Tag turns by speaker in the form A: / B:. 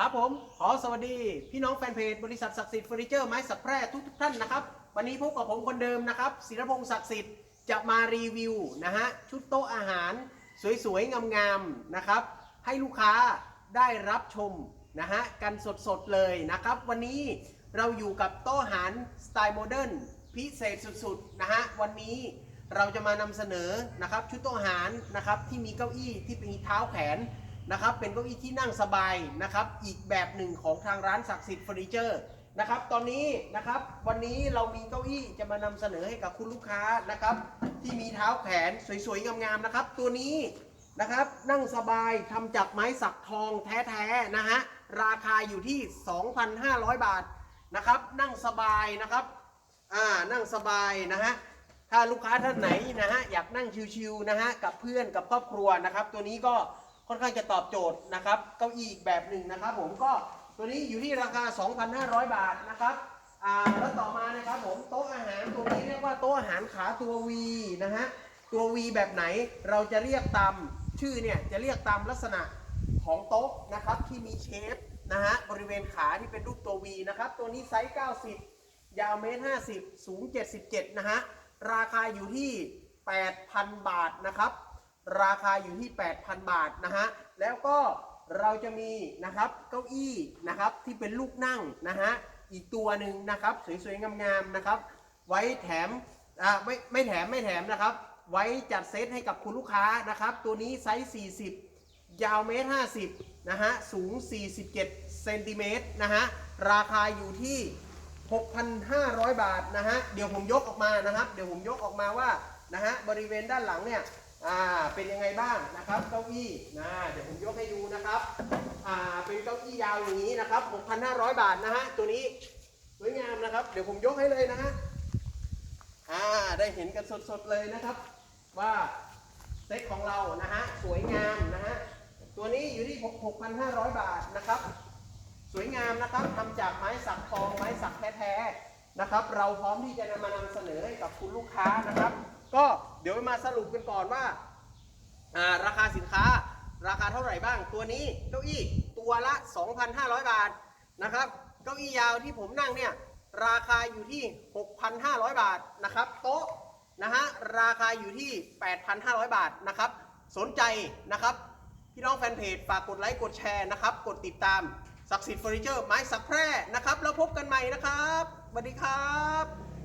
A: ครับผม ขอสวัสดี พี่น้องแฟนเพจบริษัทศักดิ์สิทธิ์เฟอร์นิเจอร์ไม้สักแพร่ทุกท่านนะครับ วันนี้พบกับผมคนเดิมนะครับศิรพงศ์ศักดิ์สิทธิ์จะมารีวิวนะฮะชุดโต๊ะอาหาร สวยๆ งามๆนะครับ ให้ลูกค้าได้รับชมนะฮะกันสดๆเลยนะครับ วันนี้เราอยู่กับโต๊ะอาหารสไตล์โมเดิร์นพิเศษสุดๆนะฮะวันนี้เราจะมานำเสนอนะครับชุดโต๊ะอาหารนะครับที่มีเก้าอี้ที่มีเท้าแขน นะครับ เป็นเก้าอี้ที่นั่งสบายนะครับ อีกแบบหนึ่งของทางร้านศักดิ์สิทธิ์เฟอร์นิเจอร์นะครับ ตอนนี้นะครับวันนี้เรามีเก้าอี้จะมานำเสนอให้กับคุณลูกค้านะครับ ที่มีเท้าแขนสวยๆงามๆนะครับ ตัวนี้นะครับนั่งสบายทำจากไม้สักทองแท้ๆนะฮะราคาอยู่ที่ 2,500 บาทนะครับ นั่งสบายนะครับอ่านั่งสบายนะฮะถ้าลูกค้าท่านไหนนะฮะอยากนั่งชิวๆนะฮะกับเพื่อนกับครอบครัวนะครับ ตัวนี้ก็ ค่อนข้างจะตอบโจทย์นะครับเก้าอี้อีกแบบหนึ่งนะครับ ผมก็ตัวนี้อยู่ที่ราคา 2,500 บาทนะครับอ่าแล้วต่อมานะครับผมโต๊ะอาหารตัวนี้เรียกว่าโต๊ะอาหารขาตัว V นะฮะตัว V แบบไหนเราจะเรียกตามชื่อเนี่ยจะเรียกตามลักษณะของโต๊ะนะครับที่มีเชฟนะฮะบริเวณขาที่เป็นรูปตัว V นะครับตัวนี้ไซส์ 90 ยาวเมตร 50 สูง 77 นะฮะราคาอยู่ที่ 8,000 บาทนะครับ ราคาอยู่ที่ 8,000 บาทนะฮะ แล้วก็เราจะมีนะครับเก้าอี้นะครับที่เป็นลูกนั่งนะฮะอีกตัวหนึ่งนะครับสวยๆงามๆนะครับ ไว้แถมอ่าไม่ไม่แถมไม่แถมนะครับ ไว้จัดเซตให้กับคุณลูกค้านะครับ ตัวนี้ไซส์ 40 ยาวเมตร 50นะฮะสูง 47เซนติเมตรนะฮะราคาอยู่ที่ 6,500 บาทนะฮะเดี๋ยวผมยกออกมานะครับ เดี๋ยวผมยกออกมาว่านะฮะบริเวณด้านหลังเนี่ย อ่าเป็นยังไงบ้างนะครับเก้าอี้นะเดี๋ยวผมยกให้ดูนะครับอ่าเป็นเก้าอี้ยาวอย่างนี้นะครับ 6,500 บาทนะฮะตัวนี้สวยงามนะครับ เดี๋ยวผมยกให้เลยนะฮะอ่าได้เห็นกันสดๆเลยนะครับ ว่าเซ็ตของเรานะฮะสวยงามนะฮะตัวนี้อยู่ที่ 6,500 บาทนะครับ สวยงามนะครับทำจากไม้สักทองไม้สักแท้ๆนะครับ เราพร้อมที่จะนำมานำเสนอให้กับคุณลูกค้านะครับ ก็เดี๋ยวมาสรุปกันก่อนว่าราคาสินค้าราคาเท่าไหร่บ้าง ตัวนี้เก้าอี้ตัวละ 2,500 บาทนะครับ เก้าอี้ยาวที่ผมนั่งเนี่ยราคาอยู่ที่ 6,500 บาทนะครับ โต๊ะนะฮะราคาอยู่ที่ 8,500 บาทนะครับ สนใจนะครับพี่น้องแฟนเพจฝากกดไลค์กดแชร์นะครับ กดติดตามศักดิ์สิทธิ์เฟอร์นิเจอร์ไม้สักแพร่นะครับ แล้วพบกันใหม่นะครับสวัสดีครับ